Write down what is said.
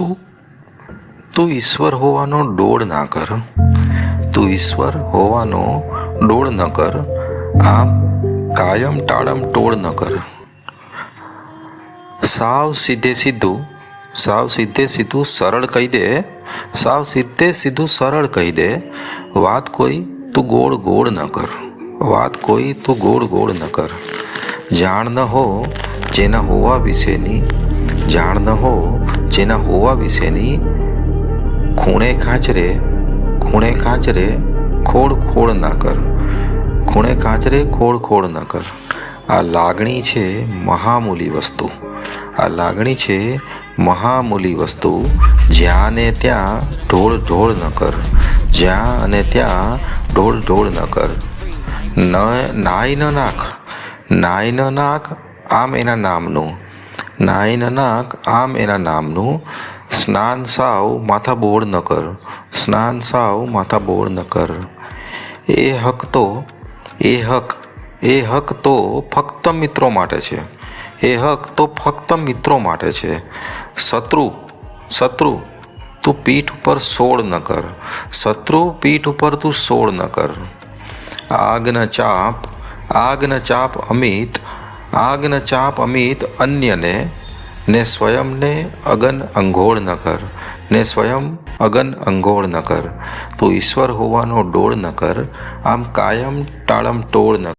તું તું ઈશ્વર હોવાનો ડોળ ના કર. તું ઈશ્વર હોવાનો ડોળ ન કર. આમ કાયમ ટાળમ ટોળ ન કર. સાવ સીધે સીધું, સાવ સીધે સીધું સરળ કહી દે. સાવ સીધે સીધું સરળ કહી દે. વાત કોઈ તું ગોળ ગોળ ન કર. વાત કોઈ તું ગોળ ગોળ ન કર. જાણ ન હો જેના હોવા વિશેની. જાણ ન હો જેના હોવા વિશેની ખૂણે કાચરે ખૂણે કાચરે ખોડ ખોડ ના કર. ખૂણે કાચરે ખોડ ખોડ ન કર. આ લાગણી છે મહામૂલી વસ્તુ. આ લાગણી છે મહામૂલી વસ્તુ. જ્યાં ને ત્યાં ઢોળ ઢોળ ન કર. જ્યાં અને ત્યાં ઢોળ ઢોળ ન કર. ન નાય ન નાખ. નાય ન નાખ આમ એના નામનું. નાય નાક આમ એના નામનું. સ્નાન સાવ માથા બોળ ન કર. સ્નાન સાવ માથા બોળ ન કર. એ હક તો, એ હક એ હક તો ફક્ત મિત્રો માટે છે. એ હક તો ફક્ત મિત્રો માટે છે. શત્રુ શત્રુ, તું પીઠ ઉપર સોળ ન કર. શત્રુ, પીઠ ઉપર તું સોળ ન કર. આગન ચાપ આગન ચાપ અમિત આગન ચાપ અમિત અન્યને, ને સ્વયંને અગન અંઘોળ ન કર. ને સ્વયં અગન અંઘોળ ન કર. તું ઈશ્વર હોવાનો ડોળ ન કર. આમ કાયમ ટાળમ ટોળ ન